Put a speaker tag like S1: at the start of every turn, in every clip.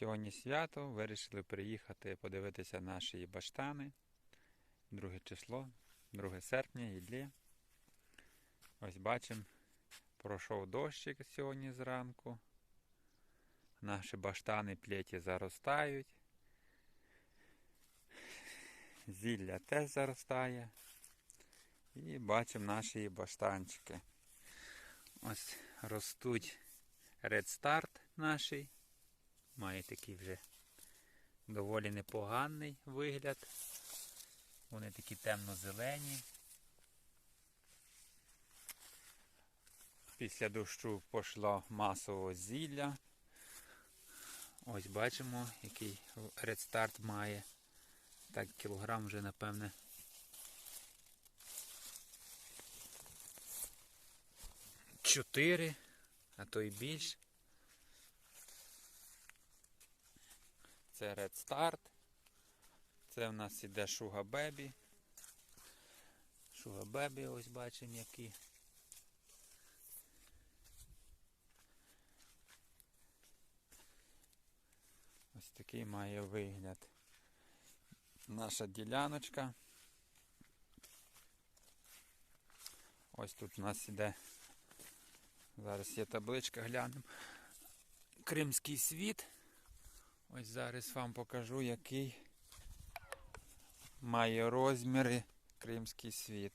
S1: Сьогодні свято, вирішили приїхати подивитися наші баштани. Друге число, 2 серпня, Іллі. Ось бачимо, пройшов дощик сьогодні зранку. Наші баштани плеті заростають. Зілля теж заростає. І бачимо наші баштанчики. Ось ростуть Start наший. Має такий вже доволі непоганий вигляд. Вони такі темно-зелені. Після дощу пішло масово зілля. Ось бачимо, який Start має. Так, кілограм вже, напевне. Чотири, а то й більше. Це Red Start. Це в нас іде Sugar Baby. Sugar Baby, ось бачимо які. Ось такий має вигляд. Наша діляночка. Ось тут у нас іде. Зараз є табличка, глянемо. Кримський світ. Ось зараз вам покажу, який має розміри кримський світ.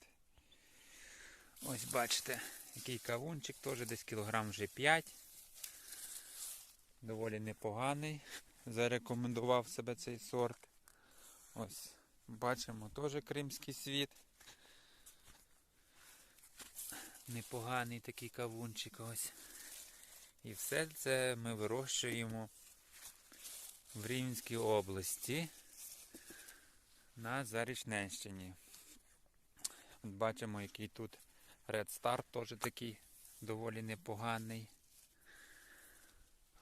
S1: Ось бачите, який кавунчик, теж десь кілограм вже 5. Доволі непоганий. Зарекомендував себе цей сорт. Ось, бачимо теж кримський світ. Непоганий такий кавунчик ось. І все це ми вирощуємо в Рівненській області на Зарічненщині. От бачимо, який тут Red Star теж такий доволі непоганий.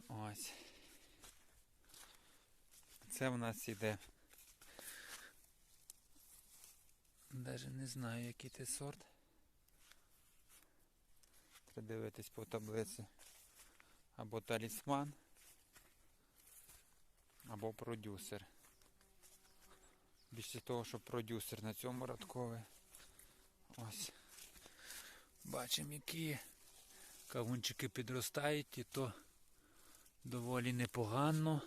S1: Ось. Це в нас іде. Даже не знаю, який це сорт. Треба дивитись по таблиці. Або талісман або продюсер. Більше того, що продюсер на цьому радкові. Ось. Бачимо, які кавунчики підростають, і то доволі непогано.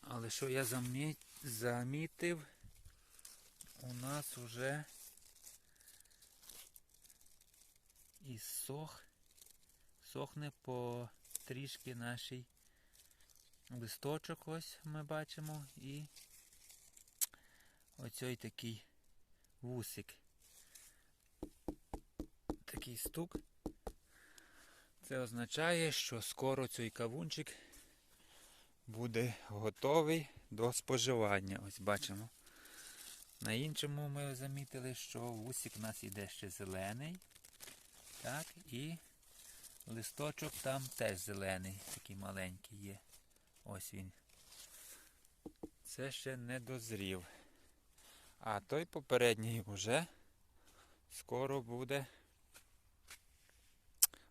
S1: Але що я замітив, у нас вже і сох, сохне по трішки нашій листочок ось ми бачимо і оцей такий вусик. Такий стук. Це означає, що скоро цей кавунчик буде готовий до споживання. Ось бачимо. На іншому ми замітили, що вусик у нас іде ще зелений. Так, і листочок там теж зелений, такий маленький є. Ось він. Це ще не дозрів. А той попередній вже скоро буде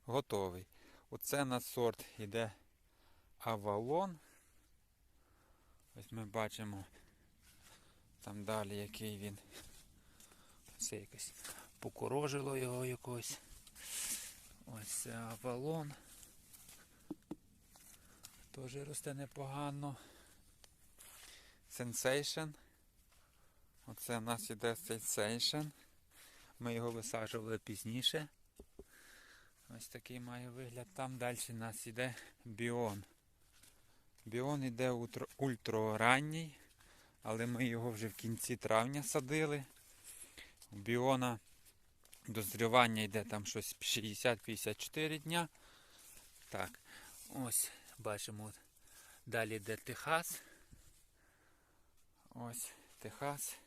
S1: готовий. Оце на сорт йде Авалон. Ось ми бачимо там далі який він. Це якось покорожило його якось. Ось це Авалон. Теж росте непогано. Sensation. Оце в нас іде Sensation. Ми його висаджували пізніше. Ось такий має вигляд. Там далі у нас іде Біон. Біон іде ультра- ультраранній, але ми його вже в кінці травня садили. У Біона дозрівання йде там щось 60-54 дня. Так, ось бачимо далі йде Техас. Ось Техас.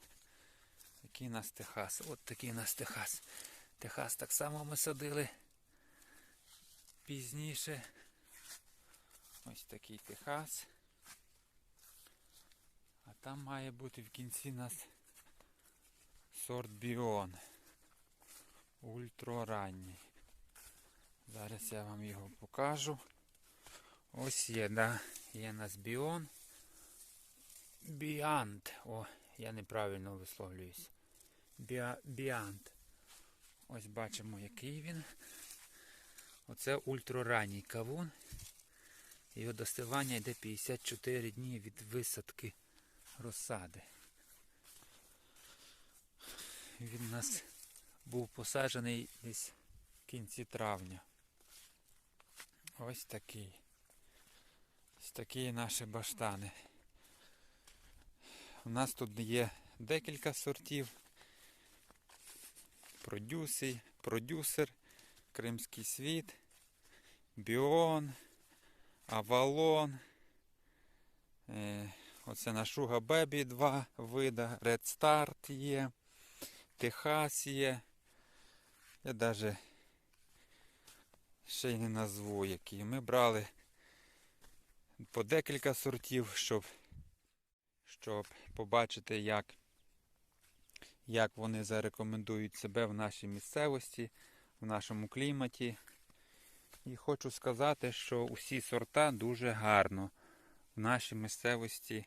S1: Який у нас Техас? От такий у нас Техас. Техас так само ми садили пізніше. Ось такий Техас. А там має бути в кінці нас сорт Біон. Ультраранній. Зараз я вам його покажу. Ось є, да. Є у нас біон. Біант. О, я неправильно висловлююсь. Біа, біант. Ось бачимо, який він. Оце ультраранній кавун. Його достигання йде 54 дні від висадки розсади. Він у нас був посаджений десь в кінці травня. Ось такий. Ось такі наші баштани. У нас тут є декілька сортів. Продюсер, продюсер, Кримський світ, Біон, Авалон. Е, оце на Шуга Бебі два вида. Red Start є. Техас є. Я навіть ще й не назву які. Ми брали по декілька сортів, щоб, щоб побачити, як, як вони зарекомендують себе в нашій місцевості, в нашому кліматі. І хочу сказати, що усі сорта дуже гарно в нашій місцевості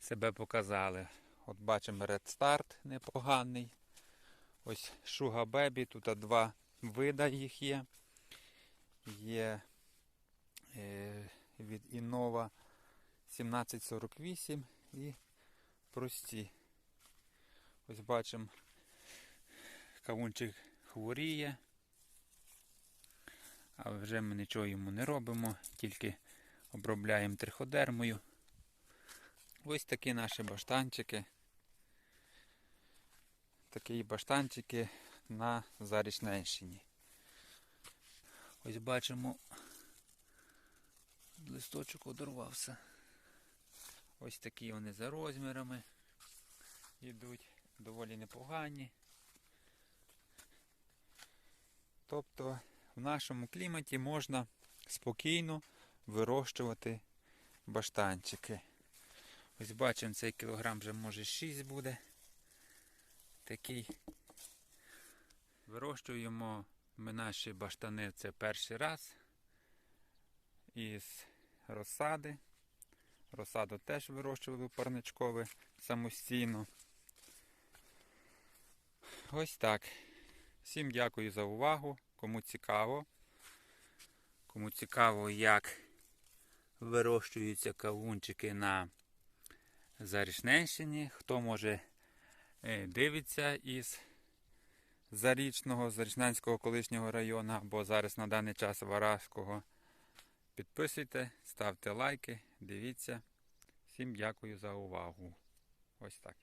S1: себе показали. От бачимо Red Start непоганий. Ось Sugar Baby, тут два вида їх є. Є е, від Innova 1748 і прості. Ось бачимо, кавунчик хворіє. Але вже ми нічого йому не робимо, тільки обробляємо триходермою. Ось такі наші баштанчики. Такі баштанчики на Зарічненщині. Ось бачимо, листочок одорвався. Ось такі вони за розмірами йдуть, доволі непогані. Тобто в нашому кліматі можна спокійно вирощувати баштанчики. Ось бачимо, цей кілограм вже може 6 буде. Такий. Вирощуємо ми наші баштани це перший раз із розсади. Розсаду теж вирощували парничкове самостійно. Ось так. Всім дякую за увагу. Кому цікаво. Кому цікаво, як вирощуються кавунчики на Зарічненщині. Хто може е, дивиться із Зарічного, Зарічненського колишнього району, або зараз на даний час Вараського. Підписуйте, ставте лайки, дивіться. Всім дякую за увагу. Ось так.